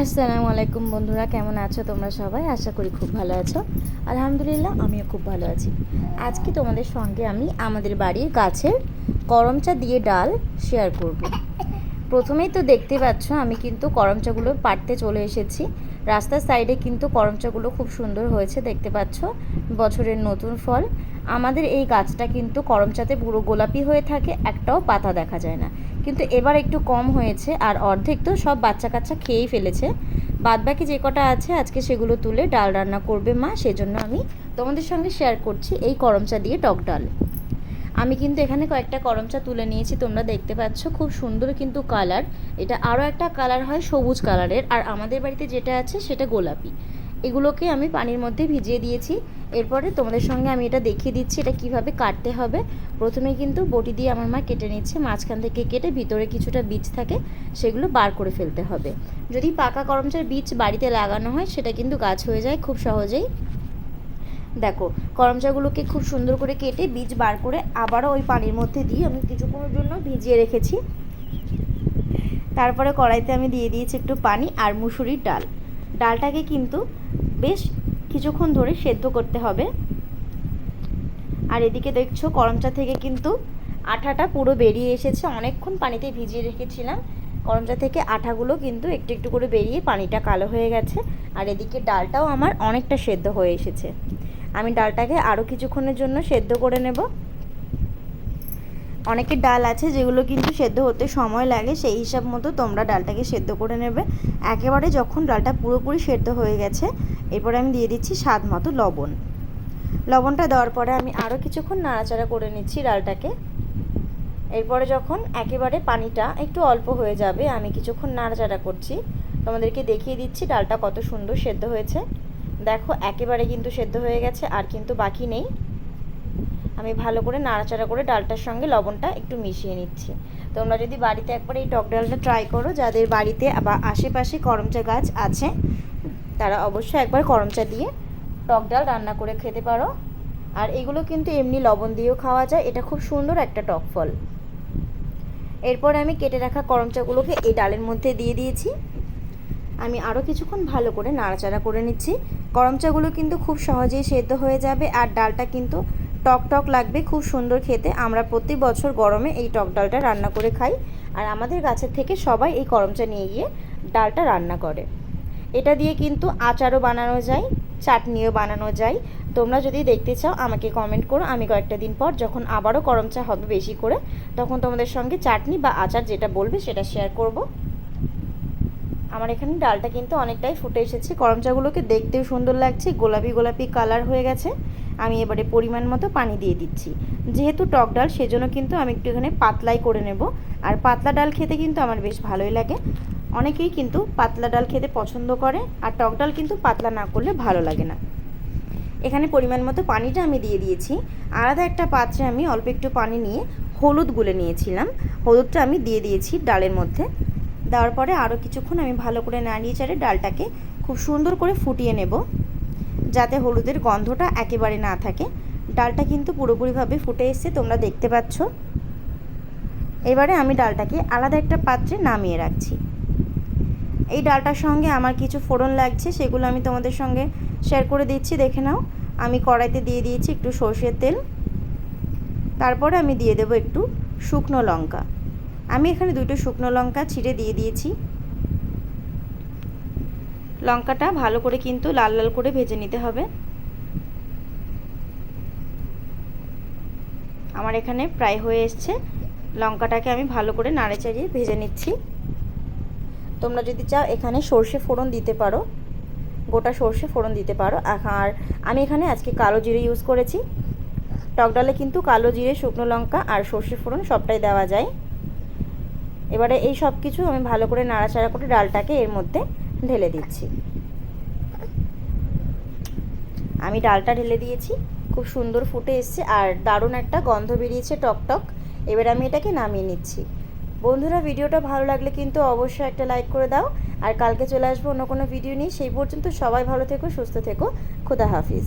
আসসালামু আলাইকুম বন্ধুরা, কেমন আছো তোমরা সবাই? আশা করি খুব ভালো আছো। আলহামদুলিল্লাহ, আমিও খুব ভালো আছি। আজকে তোমাদের সঙ্গে আমি আমাদের বাড়ির গাছের করমচা দিয়ে ডাল শেয়ার করব। প্রথমেই তো দেখতে পাচ্ছ, আমি কিন্তু করমচাগুলো পাড়তে চলে এসেছি। রাস্তার সাইডে কিন্তু করমচাগুলো খুব সুন্দর হয়েছে, দেখতে পাচ্ছ। বছরের নতুন ফল। আমাদের এই গাছটা কিন্তু করমচাতে পুরো গোলাপি হয়ে থাকে, একটাও পাতা দেখা যায় না। কিন্তু এবার একটু কম হয়েছে আর অর্ধেক তো সব বাচ্চা কাচ্চা খেয়েই ফেলেছে। বাদবাকি যে কটা আছে আজকে সেগুলো তুলে ডাল রান্না করবে মা, সেজন্য আমি তোমাদের সঙ্গে শেয়ার করছি এই করমচা দিয়ে টক ডাল। আমি কিন্তু এখানে কয়েকটা করমচা তুলে নিয়েছি, তোমরা দেখতে পাচ্ছ খুব সুন্দর কিন্তু কালার এটা আরও একটা কালার হয় সবুজ কালারের আর আমাদের বাড়িতে যেটা আছে সেটা গোলাপি। এগুলোকে আমি পানির মধ্যে ভিজিয়ে দিয়েছি। এরপরে তোমাদের সঙ্গে আমি এটা দেখিয়ে দিচ্ছি, এটা কীভাবে কাটতে হবে। প্রথমে কিন্তু বটি দিয়ে আমার মা কেটে নিচ্ছে, মাঝখান থেকে কেটে ভিতরে কিছুটা বীজ থাকে, সেগুলো বার করে ফেলতে হবে। যদি পাকা করমচার বীজ বাড়িতে লাগানো হয়, সেটা কিন্তু গাছ হয়ে যায় খুব সহজেই। দেখো, করমচাগুলোকে খুব সুন্দর করে কেটে বীজ বার করে আবারও ওই পানির মধ্যে দিয়ে আমি কিছুক্ষণের জন্য ভিজিয়ে রেখেছি। তারপরে কড়াইতে আমি দিয়ে দিয়েছি একটু পানি আর মুসুরির ডাল। ডালটাকে কিন্তু বেশ কিছুক্ষণ ধরে সেদ্ধ করতে হবে। আর এদিকে দেখছ করমচা থেকে কিন্তু আঠাটা পুরো বেরিয়ে এসেছে। অনেকক্ষণ পানিতে ভিজিয়ে রেখেছিলাম। করমচা থেকে আঠাগুলো কিন্তু একটু একটু করে বেরিয়ে পানিটা কালো হয়ে গেছে। আর এদিকে ডালটাও আমার অনেকটা সেদ্ধ হয়ে এসেছে। আমি ডালটাকে আরও কিছুক্ষণের জন্য সেদ্ধ করে নেব। অনেকের ডাল আছে যেগুলো কিন্তু সেদ্ধ হতে সময় লাগে, সেই হিসাব মতো তোমরা ডালটাকে সেদ্ধ করে নেবে। একেবারে যখন ডালটা পুরোপুরি সেদ্ধ হয়ে গেছে, এরপরে আমি দিয়ে দিচ্ছি স্বাদ মতো লবণ। লবণটা দেওয়ার পরে আমি আরও কিছুক্ষণ নাড়াচাড়া করে নিচ্ছি ডালটাকে। এরপরে যখন একেবারে পানিটা একটু অল্প হয়ে যাবে, আমি কিছুক্ষণ নাড়াচাড়া করছি। তোমাদেরকে দেখিয়ে দিচ্ছি ডালটা কত সুন্দর সেদ্ধ হয়েছে। দেখো, একেবারে কিন্তু সেদ্ধ হয়ে গেছে, আর কিন্তু বাকি নেই। আমি ভালো করে নাড়াচাড়া করে ডালটার সঙ্গে লবণটা একটু মিশিয়ে নিচ্ছি। তোমরা যদি বাড়িতে একবার এই টক ডালটা ট্রাই করো, যাদের বাড়িতে বা আশেপাশে করমচা গাছ আছে, তারা অবশ্যই একবার করমচা দিয়ে টক ডাল রান্না করে খেতে পারো। আর এগুলো কিন্তু এমনি লবণ দিয়েও খাওয়া যায়, এটা খুব সুন্দর একটা টক ফল। এরপর আমি কেটে রাখা করমচাগুলোকে এই ডালের মধ্যে দিয়ে দিয়েছি। আমি আরও কিছুক্ষণ ভালো করে নাড়াচাড়া করে নিচ্ছি। করমচাগুলো কিন্তু খুব সহজেই সেদ্ধ হয়ে যাবে আর ডালটা কিন্তু টক টক লাগবে, খুব সুন্দর খেতে। আমরা প্রতি বছর গরমে এই টক ডালটা রান্না করে খাই। আর আমাদের গাছের থেকে সবাই এই করমচা নিয়ে গিয়ে ডালটা রান্না করে। এটা দিয়ে কিন্তু আচারও বানানো যায়, চাটনিও বানানো যায়। তোমরা যদি দেখতে চাও, আমাকে কমেন্ট করো। আমি কয়েকটা দিন পর যখন আবারও করমচা হবে বেশি করে, তখন তোমাদের সঙ্গে চাটনি বা আচার যেটা বলবে সেটা শেয়ার করব। আমার এখানে ডালটা কিন্তু অনেকটাই ফুটে এসেছে। করম চাগুলোকে দেখতেও সুন্দর লাগছে, গোলাপি গোলাপি কালার হয়ে গেছে। আমি এবারে পরিমাণ মতো পানি দিয়ে দিচ্ছি। যেহেতু টক ডাল, সেজন্য কিন্তু আমি একটু এখানে পাতলাই করে নেব। আর পাতলা ডাল খেতে কিন্তু আমার বেশ ভালোই লাগে। অনেকেই কিন্তু পাতলা ডাল খেতে পছন্দ করে, আর টক ডাল কিন্তু পাতলা না করলে ভালো লাগে না। এখানে পরিমাণ মতো পানিটা আমি দিয়ে দিয়েছি। আলাদা একটা পাত্রে আমি অল্প একটু পানি নিয়ে হলুদ গুলে নিয়েছিলাম। হলুদটা আমি দিয়ে দিয়েছি ডালের মধ্যে। দেওয়ার পরে আরও কিছুক্ষণ আমি ভালো করে নাড়িয়ে চাড়ে ডালটাকে খুব সুন্দর করে ফুটিয়ে নেব, যাতে হলুদের গন্ধটা একেবারে না থাকে। ডালটা কিন্তু পুরোপুরিভাবে ফুটে এসছে, তোমরা দেখতে পাচ্ছ। এবারে আমি ডালটাকে আলাদা একটা পাত্রে নামিয়ে রাখছি। এই ডালটার সঙ্গে আমার কিছু ফোড়ন লাগছে, সেগুলো আমি তোমাদের সঙ্গে শেয়ার করে দিচ্ছি, দেখে নাও। আমি কড়াইতে দিয়ে দিয়েছি একটু সর্ষের তেল। তারপরে আমি দিয়ে দেবো একটু শুকনো লঙ্কা। আমি এখানে দুটো শুকনো লঙ্কা ছিঁড়ে দিয়ে দিয়েছি। লঙ্কাটা ভালো করে কিন্তু লাল লাল করে ভেজে নিতে হবে। আমার এখানে প্রায় হয়ে এসছে। লঙ্কাটাকে আমি ভালো করে নাড়ে চাড়িয়ে ভেজে নিচ্ছি। তোমরা যদি চাও এখানে সর্ষে ফোড়ন দিতে পারো। গোটা সর্ষে ফোড়ন দিতে পারো। আর আমি এখানে আজকে কালো জিরে ইউজ করেছি। টক ডালে কিন্তু কালো জিরে, শুকনো লঙ্কা আর সর্ষে ফোড়ন সবটাই দেওয়া যায়। এবারে এই সব কিছু আমি ভালো করে নাড়াচাড়া করে ডালটাকে এর মধ্যে ঢেলে দিচ্ছি। আমি ডালটা ঢেলে দিয়েছি, খুব সুন্দর ফুটে এসছে আর দারুণ একটা গন্ধ বেরিয়েছে টক টক। এবার আমি এটাকে নামিয়ে নিচ্ছি। বন্ধুরা, ভিডিওটা ভালো লাগলে কিন্তু অবশ্যই একটা লাইক করে দাও। আর কালকে চলে আসব অন্য কোনো ভিডিও নিয়ে। সেই পর্যন্ত সবাই ভালো থেকো, সুস্থ থেকো। খুদা হাফিজ।